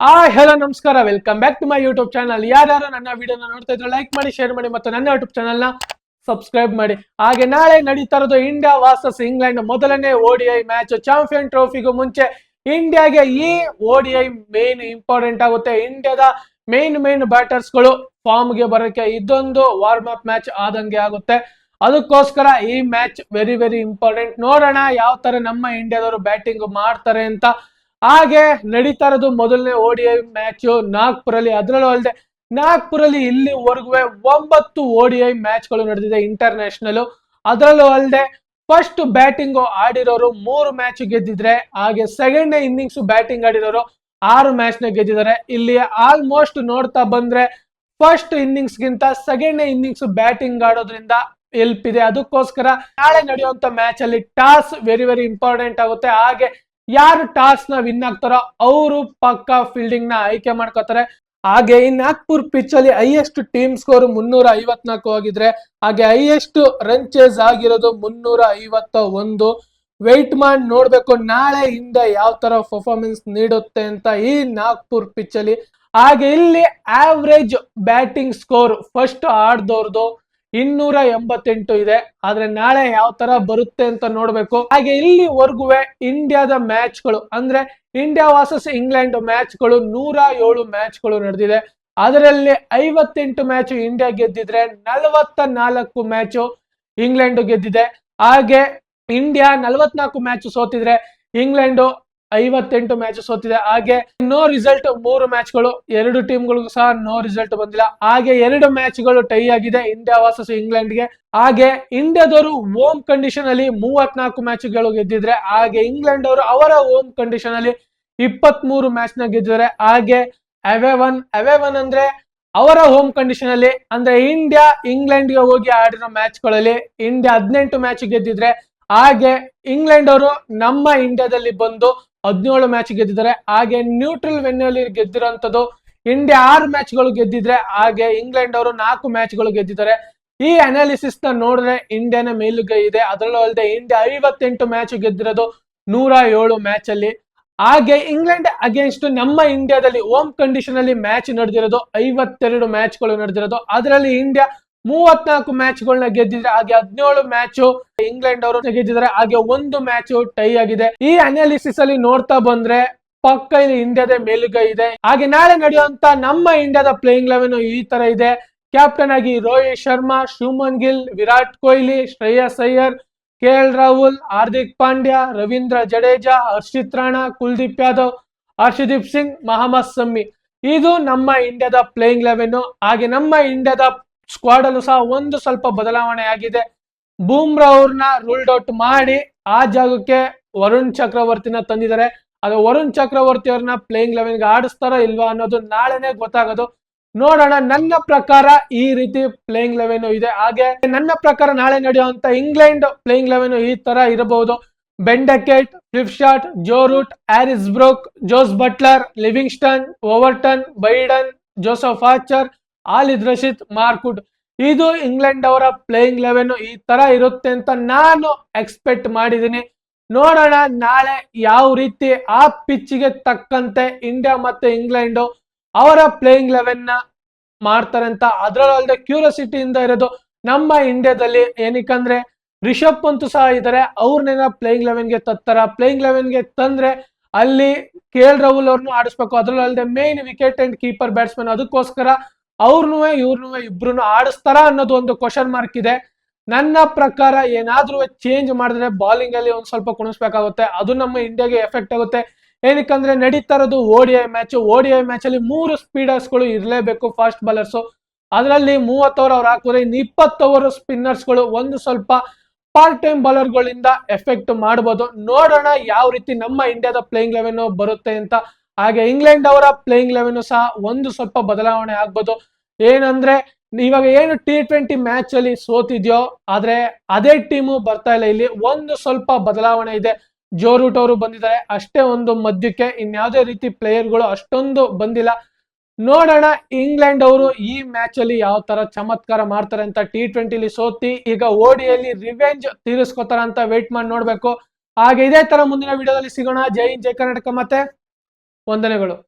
ಆ ಹಲೋ ನಮಸ್ಕಾರ. Welcome back to my YouTube channel ಯಾರ್ಯಾರು ನನ್ನ ವಿಡಿಯೋನ ನೋಡ್ತಾ ಇದ್ರೆ ಲೈಕ್ ಮಾಡಿ ಶೇರ್ ಮಾಡಿ ಮತ್ತು ನನ್ನ ಯೂಟ್ಯೂಬ್ ಚಾನಲ್ನ ಸಬ್ಸ್ಕ್ರೈಬ್ ಮಾಡಿ. ಹಾಗೆ ನಾಳೆ ನಡೀತಾ ಇರೋದು ಇಂಡಿಯಾ ವಾಸಸ್ ಇಂಗ್ಲೆಂಡ್ ಮೊದಲನೇ ಓಡಿಐ ಮ್ಯಾಚ್ ಚಾಂಪಿಯನ್ ಟ್ರೋಫಿಗೂ ಮುಂಚೆ ಇಂಡಿಯಾಗೆ ಈ ಓಡಿಐ ಮೇನ್ ಇಂಪಾರ್ಟೆಂಟ್ ಆಗುತ್ತೆ. ಇಂಡಿಯಾದ ಮೇನ್ ಮೇನ್ ಬ್ಯಾಟರ್ಸ್ಗಳು ಬರೋಕ್ಕೆ ಇದೊಂದು ವಾರ್ಮ್ ಅಪ್ ಮ್ಯಾಚ್ ಆದಂಗೆ ಆಗುತ್ತೆ. ಅದಕ್ಕೋಸ್ಕರ ಈ ಮ್ಯಾಚ್ ವೆರಿ ವೆರಿ ಇಂಪಾರ್ಟೆಂಟ್ ನೋಡೋಣ ಯಾವ ತರ ನಮ್ಮ ಇಂಡಿಯಾದವರು ಬ್ಯಾಟಿಂಗ್ ಮಾಡ್ತಾರೆ ಅಂತ. ಹಾಗೆ ನಡೀತಾ ಇರೋದು ಮೊದಲನೇ ಓಡಿಐ ಮ್ಯಾಚ್ ನಾಗ್ಪುರಲ್ಲಿ. ಅದರಲ್ಲೂ ಅಲ್ಲದೆ ನಾಗ್ಪುರಲ್ಲಿ ಇಲ್ಲಿವರೆಗೂ ಒಂಬತ್ತು ಓಡಿಐ ಮ್ಯಾಚ್ಗಳು ನಡೆದಿದೆ ಇಂಟರ್ನ್ಯಾಷನಲ್ ಅದರಲ್ಲೂ ಅಲ್ಲದೆ ಫಸ್ಟ್ ಬ್ಯಾಟಿಂಗ್ ಆಡಿರೋರು ಮೂರು ಮ್ಯಾಚ್ ಗೆದ್ದಿದ್ರೆ, ಹಾಗೆ ಸೆಕೆಂಡ್ ಇನ್ನಿಂಗ್ಸ್ ಬ್ಯಾಟಿಂಗ್ ಆಡಿರೋರು ಆರು ಮ್ಯಾಚ್ನ ಗೆದ್ದಿದ್ದಾರೆ. ಇಲ್ಲಿ ಆಲ್ಮೋಸ್ಟ್ ನೋಡ್ತಾ ಬಂದ್ರೆ ಫಸ್ಟ್ ಇನ್ನಿಂಗ್ಸ್ ಗಿಂತ ಸೆಕೆಂಡ್ ಇನ್ನಿಂಗ್ಸ್ ಬ್ಯಾಟಿಂಗ್ ಆಡೋದ್ರಿಂದ ಹೆಲ್ಪ್ ಇದೆ. ಅದಕ್ಕೋಸ್ಕರ ನಾಳೆ ನಡೆಯುವಂತ ಮ್ಯಾಚ್ ಅಲ್ಲಿ ಟಾಸ್ ವೆರಿ ವೆರಿ ಇಂಪಾರ್ಟೆಂಟ್ ಆಗುತ್ತೆ. ಹಾಗೆ ಯಾರು ಟಾಸ್ನ ವಿನ್ ಆಗ್ತಾರೋ ಅವರು ಪಕ್ಕ ಫೀಲ್ಡಿಂಗ್ನ ಆಯ್ಕೆ ಮಾಡ್ಕೋತಾರೆ. ಹಾಗೆ ಈ ನಾಗ್ಪುರ್ ಪಿಚ್ ಅಲ್ಲಿ ಹೈಯೆಸ್ಟ್ ಟೀಮ್ ಸ್ಕೋರ್ ಮುನ್ನೂರ ಐವತ್ನಾಲ್ಕು ಆಗಿದ್ರೆ ಹಾಗೆ ಹೈಯೆಸ್ಟ್ ರನ್ ಚೇಸ್ ಆಗಿರೋದು ಮುನ್ನೂರ ಐವತ್ತ ಒಂದು ವೆಯ್ಟ್ ಮಾಡಿ ನೋಡ್ಬೇಕು ನಾಳೆ ಹಿಂದೆ ಯಾವ ತರ ಪರ್ಫಾರ್ಮೆನ್ಸ್ ನೀಡುತ್ತೆ ಅಂತ ಈ ನಾಗ್ಪುರ್ ಪಿಚ್ ಅಲ್ಲಿ. ಹಾಗೆ ಇಲ್ಲಿ ಆವ್ರೇಜ್ ಬ್ಯಾಟಿಂಗ್ ಸ್ಕೋರ್ ಫಸ್ಟ್ ಆಡ್ದವ್ರದ್ದು ಇನ್ನೂರ ಎಂಬತ್ತೆಂಟು ಇದೆ. ಆದ್ರೆ ನಾಳೆ ಯಾವ ತರ ಬರುತ್ತೆ ಅಂತ ನೋಡ್ಬೇಕು. ಹಾಗೆ ಇಲ್ಲಿವರೆಗೂ ಇಂಡಿಯಾದ ಮ್ಯಾಚ್ಗಳು, ಅಂದ್ರೆ ಇಂಡಿಯಾ ವಾಸಸ್ ಇಂಗ್ಲೆಂಡ್ ಮ್ಯಾಚ್ಗಳು ನೂರ ಏಳು ಮ್ಯಾಚ್ಗಳು ನಡೆದಿದೆ. ಅದರಲ್ಲಿ ಐವತ್ತೆಂಟು ಮ್ಯಾಚ್ ಇಂಡಿಯಾ ಗೆದ್ದಿದ್ರೆ ನಲವತ್ತ ನಾಲ್ಕು ಮ್ಯಾಚ್ ಇಂಗ್ಲೆಂಡ್ ಗೆದ್ದಿದೆ. ಹಾಗೆ ಇಂಡಿಯಾ ನಲವತ್ನಾಲ್ಕು ಮ್ಯಾಚ್ ಸೋತಿದ್ರೆ ಇಂಗ್ಲೆಂಡ್ ಐವತ್ತೆಂಟು ಮ್ಯಾಚ್ ಸೋತಿದೆ. ಹಾಗೆ ನೋ ರಿಸಲ್ಟ್ ಮೂರು ಮ್ಯಾಚ್ಗಳು ಎರಡು ಟೀಮ್ಗಳಿಗೂ ಸಹ ನೋ ರಿಸಲ್ಟ್ ಬಂದಿಲ್ಲ. ಹಾಗೆ ಎರಡು ಮ್ಯಾಚ್ಗಳು ಟೈ ಆಗಿದೆ ಇಂಡಿಯಾ ವರ್ಸಸ್ ಇಂಗ್ಲೆಂಡ್ಗೆ. ಹಾಗೆ ಇಂಡಿಯಾದವರು ಹೋಮ್ ಕಂಡೀಷನ್ ಅಲ್ಲಿ ಮೂವತ್ನಾಲ್ಕು ಮ್ಯಾಚ್ಗಳು ಗೆದ್ದಿದ್ರೆ, ಹಾಗೆ ಇಂಗ್ಲೆಂಡ್ ಅವರು ಅವರ ಹೋಮ್ ಕಂಡೀಷನ್ ಅಲ್ಲಿ ಇಪ್ಪತ್ತ್ ಮೂರು ಮ್ಯಾಚ್ ಗೆದ್ದಿದ್ದಾರೆ. ಹಾಗೆ ಅವೆ ಒನ್ ಅವೆ ಒನ್ ಅಂದ್ರೆ ಅವರ ಹೋಮ್ ಕಂಡೀಷನ್ ಅಲ್ಲಿ, ಅಂದ್ರೆ ಇಂಡಿಯಾ ಇಂಗ್ಲೆಂಡ್ಗೆ ಹೋಗಿ ಆಡಿರೋ ಮ್ಯಾಚ್ಗಳಲ್ಲಿ ಇಂಡಿಯಾ ಹದಿನೆಂಟು ಮ್ಯಾಚ್ ಗೆದ್ದಿದ್ರೆ, ಹಾಗೆ ಇಂಗ್ಲೆಂಡ್ ಅವರು ನಮ್ಮ ಇಂಡಿಯಾದಲ್ಲಿ ಬಂದು ಹದಿನೇಳು ಮ್ಯಾಚ್ ಗೆದ್ದಿದ್ದಾರೆ. ಹಾಗೆ ನ್ಯೂಟ್ರಲ್ ವೆನ್ಯೂಲಿ ಗೆದ್ದಿರೋಂಥದ್ದು ಇಂಡಿಯಾ ಆರು ಮ್ಯಾಚ್ಗಳು ಗೆದ್ದಿದ್ರೆ, ಹಾಗೆ ಇಂಗ್ಲೆಂಡ್ ಅವರು ನಾಲ್ಕು ಮ್ಯಾಚ್ಗಳು ಗೆದ್ದಿದ್ದಾರೆ. ಈ ಅನಾಲಿಸಿಸ್ನ ನೋಡಿದ್ರೆ ಇಂಡಿಯಾನ ಮೇಲುಗೈ ಇದೆ. ಅದರಲ್ಲೂ ಅಲ್ಲದೆ ಇಂಡಿಯಾ ಐವತ್ತೆಂಟು ಮ್ಯಾಚ್ ಗೆದ್ದಿರೋದು ನೂರ ಏಳು ಮ್ಯಾಚ್ ಅಲ್ಲಿ. ಹಾಗೆ ಇಂಗ್ಲೆಂಡ್ ಅಗೇನ್ಸ್ಟ್ ನಮ್ಮ ಇಂಡಿಯಾದಲ್ಲಿ ಹೋಮ್ ಕಂಡೀಷನ್ ಅಲ್ಲಿ ಮ್ಯಾಚ್ ನಡೆದಿರೋದು ಐವತ್ತೆರಡು ಮ್ಯಾಚ್ಗಳು ನಡೆದಿರೋದು. ಅದರಲ್ಲಿ ಇಂಡಿಯಾ ಮೂವತ್ನಾಲ್ಕು ಮ್ಯಾಚ್ಗಳನ್ನ ಗೆದ್ದಿದ್ರೆ ಹಾಗೆ ಹದಿನೇಳು ಮ್ಯಾಚ್ ಇಂಗ್ಲೆಂಡ್ ಅವರು ಗೆದ್ದಿದ್ದಾರೆ, ಹಾಗೆ ಒಂದು ಮ್ಯಾಚ್ ಟೈ ಆಗಿದೆ. ಈ ಅನಾಲಿಸಿಸ್ ಅಲ್ಲಿ ನೋಡ್ತಾ ಬಂದ್ರೆ ಪಕ್ಕ ಇಲ್ಲಿ ಇಂಡಿಯಾದ ಮೇಲುಗೈ ಇದೆ. ಹಾಗೆ ನಾಳೆ ನಡೆಯುವಂತ ನಮ್ಮ ಇಂಡಿಯಾದ ಪ್ಲೇಯಿಂಗ್ ಲೆವೆನ್ ಈ ತರ ಇದೆ. ಕ್ಯಾಪ್ಟನ್ ಆಗಿ ರೋಹಿತ್ ಶರ್ಮಾ ಶುಮನ್ ಗಿಲ್, ವಿರಾಟ್ ಕೊಹ್ಲಿ, ಶ್ರೇಯಸ್ ಅಯ್ಯರ್, ಕೆ ಎಲ್ ರಾಹುಲ್, ಹಾರ್ದಿಕ್ ಪಾಂಡ್ಯ, ರವೀಂದ್ರ ಜಡೇಜಾ, ಹರ್ಷಿತ್ ರಾಣಾ, ಕುಲ್ದೀಪ್ ಯಾದವ್, ಹರ್ಷದೀಪ್ ಸಿಂಗ್, ಮಹಮ್ಮದ್ ಸಮ್ಮಿ. ಇದು ನಮ್ಮ ಇಂಡಿಯಾದ ಪ್ಲೇಯಿಂಗ್ ಲೆವೆನ್ ಹಾಗೆ ನಮ್ಮ ಇಂಡಿಯಾದ ಸ್ಕ್ವಾಡ್ ಅಲ್ಲೂ ಸಹ ಒಂದು ಸ್ವಲ್ಪ ಬದಲಾವಣೆ ಆಗಿದೆ. ಬೂಮ್ರಾ ಅವ್ರನ್ನ ರೂಲ್ಡ್ ಔಟ್ ಮಾಡಿ ಆ ಜಾಗಕ್ಕೆ ವರುಣ್ ಚಕ್ರವರ್ತಿನ ತಂದಿದ್ದಾರೆ. ಅದು ವರುಣ್ ಚಕ್ರವರ್ತಿ ಅವ್ರನ್ನ ಪ್ಲೇಯಿಂಗ್ ಲೆವೆನ್ಗೆ ಆಡಿಸ್ತಾರೋ ಇಲ್ವಾ ಅನ್ನೋದು ನಾಳೆನೆ ಗೊತ್ತಾಗೋದು. ನೋಡೋಣ, ನನ್ನ ಪ್ರಕಾರ ಈ ರೀತಿ ಪ್ಲೇಯಿಂಗ್ ಲೆವೆನ್ ಇದೆ. ಹಾಗೆ ನನ್ನ ಪ್ರಕಾರ ನಾಳೆ ನಡೆಯುವಂತ ಇಂಗ್ಲೆಂಡ್ ಪ್ಲೇಯಿಂಗ್ ಲೆವೆನ್ ಈ ತರ ಇರಬಹುದು. Ben Duckett Joe Root Harry Brook Jos Buttler Livingstone Overton Brydon Jofra Archer Alid Rashid Mark Wood ಇದು ಇಂಗ್ಲೆಂಡ್ ಅವರ ಪ್ಲೇಯಿಂಗ್ ಲೆವೆನ್ ಈ ತರ ಇರುತ್ತೆ ಅಂತ ನಾನು ಎಕ್ಸ್ಪೆಕ್ಟ್ ಮಾಡಿದ್ದೀನಿ ನೋಡೋಣ ನಾಳೆ ಯಾವ ರೀತಿ ಆ ಪಿಚ್ಗೆ ತಕ್ಕಂತೆ ಇಂಡಿಯಾ ಮತ್ತೆ ಇಂಗ್ಲೆಂಡ್ ಅವರ ಪ್ಲೇಯಿಂಗ್ ಲೆವೆನ್ನ ಮಾಡ್ತಾರೆ ಅಂತ. ಅದರಲ್ಲದೆ ಕ್ಯೂರಿಯಾಸಿಟಿಯಿಂದ ಇರೋದು ನಮ್ಮ ಇಂಡಿಯಾದಲ್ಲಿ ಏನಕ್ಕಂದ್ರೆ ರಿಷಬ್ ಪಂತ್ ಸಹ ಇದ್ದಾರೆ ಅವ್ರನ್ನೇನ ಪ್ಲೇಯಿಂಗ್ ಲೆವೆನ್ಗೆ ತತ್ತಾರ. ಪ್ಲೇಯಿಂಗ್ ಲೆವೆನ್ಗೆ ತಂದ್ರೆ ಅಲ್ಲಿ ಕೆ ಎಲ್ ರಾಹುಲ್ ಅವ್ರನ್ನು ಆಡಿಸ್ಬೇಕು. ಅದ್ರಲ್ಲದೆ main wicket and keeper batsman ಅದಕ್ಕೋಸ್ಕರ ಅವ್ರನ್ನೂ ಇವ್ರನ್ನೂ ಇಬ್ರು ಆಡಿಸ್ತಾರ ಅನ್ನೋದು ಒಂದು ಕ್ವಶನ್ ಮಾರ್ಕ್ ಇದೆ. ನನ್ನ ಪ್ರಕಾರ ಏನಾದ್ರೂ ಚೇಂಜ್ ಮಾಡಿದ್ರೆ ಬೌಲಿಂಗ್ ಅಲ್ಲಿ ಒಂದ್ ಸ್ವಲ್ಪ ಕುಣಿಸ್ಬೇಕಾಗುತ್ತೆ. ಅದು ನಮ್ಮ ಇಂಡಿಯಾಗೆ ಎಫೆಕ್ಟ್ ಆಗುತ್ತೆ. ಏನಕ್ಕಂದ್ರೆ ನಡೀತಾ ಇರೋದು ಓಡಿಐ ಮ್ಯಾಚ್ ಓಡಿಐ ಮ್ಯಾಚ್ ಅಲ್ಲಿ ಮೂರು ಸ್ಪೀಡರ್ಸ್ಗಳು ಇರಲೇಬೇಕು ಫಾಸ್ಟ್ ಬಾಲರ್ಸ್ ಅದರಲ್ಲಿ ಮೂವತ್ತು ಓವರ್ ಅವ್ರು ಹಾಕಿದ್ರೆ ಇನ್ನು ಇಪ್ಪತ್ತು ಓವರ್ ಸ್ಪಿನ್ನರ್ಸ್ಗಳು ಒಂದು ಸ್ವಲ್ಪ ಪಾರ್ಟ್ ಟೈಮ್ ಬಾಲರ್ ಗಳಿಂದ ಎಫೆಕ್ಟ್ ಮಾಡಬಹುದು ನೋಡೋಣ ಯಾವ ರೀತಿ ನಮ್ಮ ಇಂಡಿಯಾದ ಪ್ಲೇಯಿಂಗ್ ಲೆವೆನ್ ಬರುತ್ತೆ ಅಂತ ಹಾಗೆ ಇಂಗ್ಲೆಂಡ್ ಅವರ ಪ್ಲೇಯಿಂಗ್ ಲೆವೆನ್ ಸಹ ಒಂದು ಸ್ವಲ್ಪ ಬದಲಾವಣೆ ಆಗ್ಬೋದು. ಏನಂದ್ರೆ ಇವಾಗ ಏನು ಟಿ ಟ್ವೆಂಟಿ ಮ್ಯಾಚ್ ಅಲ್ಲಿ ಸೋತಿದ್ಯೋ ಆದ್ರೆ ಅದೇ ಟೀಮು ಬರ್ತಾ ಇಲ್ಲ. ಇಲ್ಲಿ ಒಂದು ಸ್ವಲ್ಪ ಬದಲಾವಣೆ ಇದೆ. ಜೋರೂಟ್ ಅವರು ಬಂದಿದ್ದಾರೆ. ಅಷ್ಟೇ ಒಂದು ಮಧ್ಯಕ್ಕೆ ಇನ್ಯಾವುದೇ ರೀತಿ ಪ್ಲೇಯರ್ಗಳು ಅಷ್ಟೊಂದು ಬಂದಿಲ್ಲ. ನೋಡೋಣ ಇಂಗ್ಲೆಂಡ್ ಅವರು ಈ ಮ್ಯಾಚ್ ಅಲ್ಲಿ ಯಾವ ತರ ಚಮತ್ಕಾರ ಮಾಡ್ತಾರೆ ಅಂತ ಟಿ ಟ್ವೆಂಟಿಲಿ ಸೋತಿ ಈಗ ಓಡಿಯಲ್ಲಿ ರಿವೆಂಜ್ ತೀರಿಸ್ಕೋತಾರ ಅಂತ ವೇಟ್ ಮಾಡಿ ನೋಡ್ಬೇಕು. ಹಾಗೆ ಇದೇ ತರ ಮುಂದಿನ ವಿಡಿಯೋದಲ್ಲಿ ಸಿಗೋಣ. ಜೈ ಹಿಂದ್, ಜೈ ಕರ್ನಾಟಕ. ಮತ್ತೆ ವಂದನೆಗಳು.